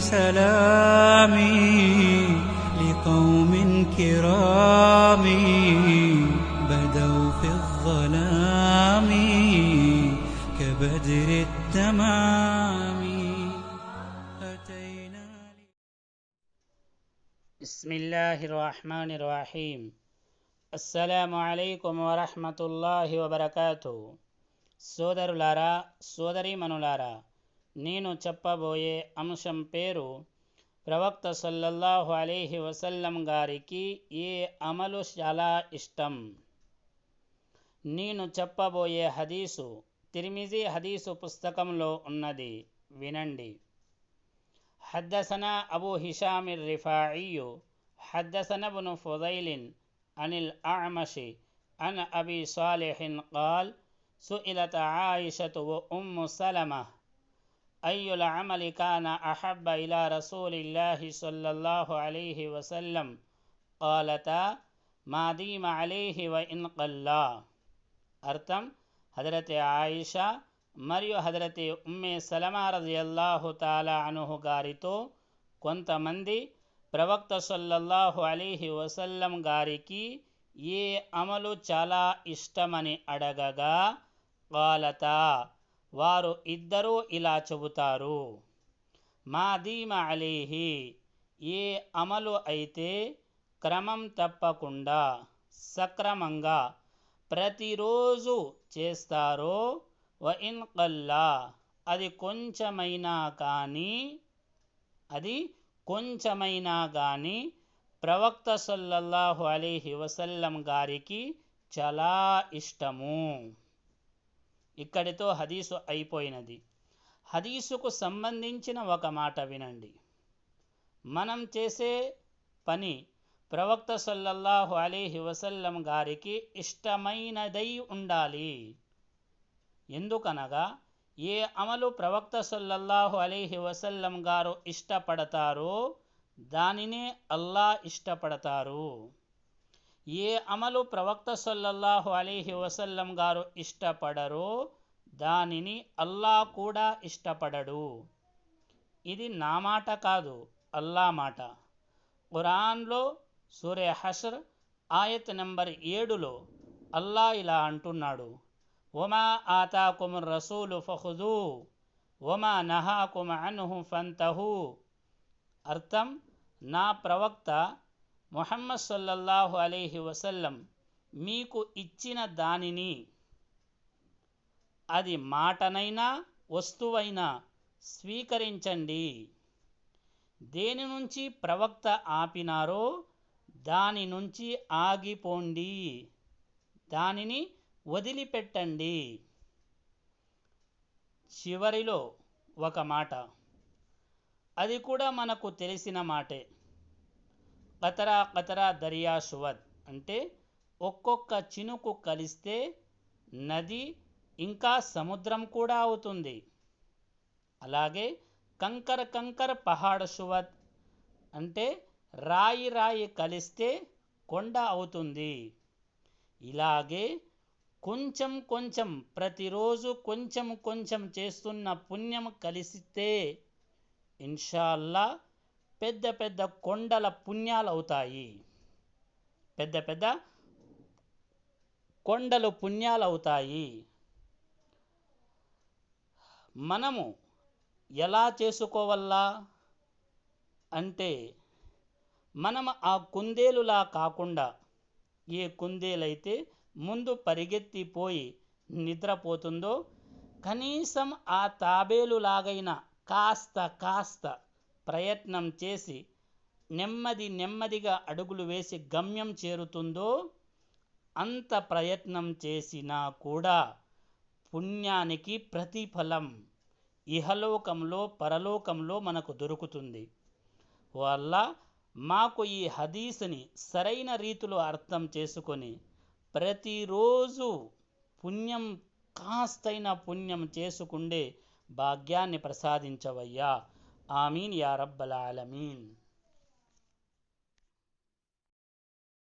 سلامي لقوم كرام بدوا في الظلام كبدر التمام أتينا بسم الله الرحمن الرحيم అస్సలాము అలైకుం వరహమతుల్లాహి వబర్కాతు సోదరులారా సోదరీమణులారా నేను చెప్పబోయే అంశం పేరు ప్రవక్త సల్లల్లాహు అలీహి వసల్లం గారికి ఏ అమలు చాలా ఇష్టం నేను చెప్పబోయే హదీసు తిరిమిజీ హదీసు పుస్తకంలో ఉన్నది వినండి حدثنا أبو هشام الرفاعي حدثنا ابن فضيل عن الأعمش عن أبي صالح قال سئلت عائشة وأم سلمة أي العمل كان أحب إلى رسول الله صلى الله عليه وسلم قالتا ما ديم عليه وإن قلا అర్థం హజరతే ఆయిషా మరియు హజరతే ఉమ్మే సలమా రజియల్లాహు తాలా అనుహు గారితో కొంతమంది ప్రవక్త సల్లల్లాహు అలీహి వసల్లం గారికి ఏ అమలు చాలా ఇష్టమని అడగగా కాలత వారు ఇద్దరూ ఇలా చెబుతారు. మా దీమ అలీహి ఏ అమలు అయితే క్రమం తప్పకుండా సక్రమంగా ప్రతిరోజు చేస్తారో వ కల్లా అది కొంచెమైనా కానీ అది కొంచెమైనా కానీ ప్రవక్త సల్లల్లాహు అలీహి వసల్లం గారికి చాలా ఇష్టము. ఇక్కడితో హదీసు అయిపోయినది. హదీసుకు సంబంధించిన ఒక మాట వినండి. మనం చేసే పని ప్రవక్త సల్లల్లాహు అలీహి వసల్లం గారికి ఇష్టమైనదై ఉండాలి. ఎందుకనగా ఏ అమలు ప్రవక్త సల్లల్లాహు అలీహి వసల్లం గారు ఇష్టపడతారో దానినే అల్లా ఇష్టపడతారు. ఏ అమలు ప్రవక్త సల్లల్లాహు అలీహి వసల్లం గారు ఇష్టపడరో దానిని అల్లా కూడా ఇష్టపడడు. ఇది నా మాట కాదు అల్లా మాట. ఖురాన్లో సూర్య హసర్ ఆయత్ నెంబర్ ఏడులో అల్లా ఇలా అంటున్నాడు. ఒమా ఆతాకుమ్ రసూలు ఫహుదు ఒమా నహాకుమ్ అన్హు ఫంతహు. అర్థం నా ప్రవక్త మొహమ్మద్ సల్లల్లాహు అలీహి వసల్లం మీకు ఇచ్చిన దానిని అది మాటనైనా వస్తువైనా స్వీకరించండి. దేని నుంచి ప్రవక్త ఆపినారో దాని నుంచి ఆగిపోండి. దానిని వదిలిపెట్టండి. చివరిలో ఒక మాట. అది కూడా మనకు తెలిసిన మాటే. కతరా కతరా దరియా సువద్ అంటే ఒక్కొక్క చినుకు కలిస్తే నది ఇంకా సముద్రం కూడా అవుతుంది. అలాగే కంకర కంకర పహాడ సువద్ అంటే రాయి రాయి కలిస్తే కొండ అవుతుంది. ఇలాగే కొంచెం కొంచెం ప్రతిరోజు కొంచెం కొంచెం చేస్తున్న పుణ్యం కలిసితే ఇన్షాల్లా పెద్ద పెద్ద కొండల పుణ్యాలు అవుతాయి పెద్ద పెద్ద కొండలు పుణ్యాలు అవుతాయి మనము ఎలా చేసుకోవల్లా? అంటే మనం ఆ కుందేలులా కాకుండా ఏ కుందేలైతే ముందు పరిగెత్తిపోయి నిద్రపోతుందో కనీసం ఆ తాబేలులాగైనా కాస్త కాస్త ప్రయత్నం చేసి నెమ్మది నెమ్మదిగా అడుగులు వేసి గమ్యం చేరుతుందో అంత ప్రయత్నం చేసినా కూడా పుణ్యానికి ప్రతిఫలం ఇహలోకంలో పరలోకంలో మనకు దొరుకుతుంది. వల్ల మాకు ఈ హదీస్ని సరైన రీతిలో అర్థం చేసుకొని ప్రతిరోజు పుణ్యం కాస్తైన పుణ్యం చేసుకుండే భాగ్యాన్ని ప్రసాదించవయ్యా. آمين يا رب العالمين.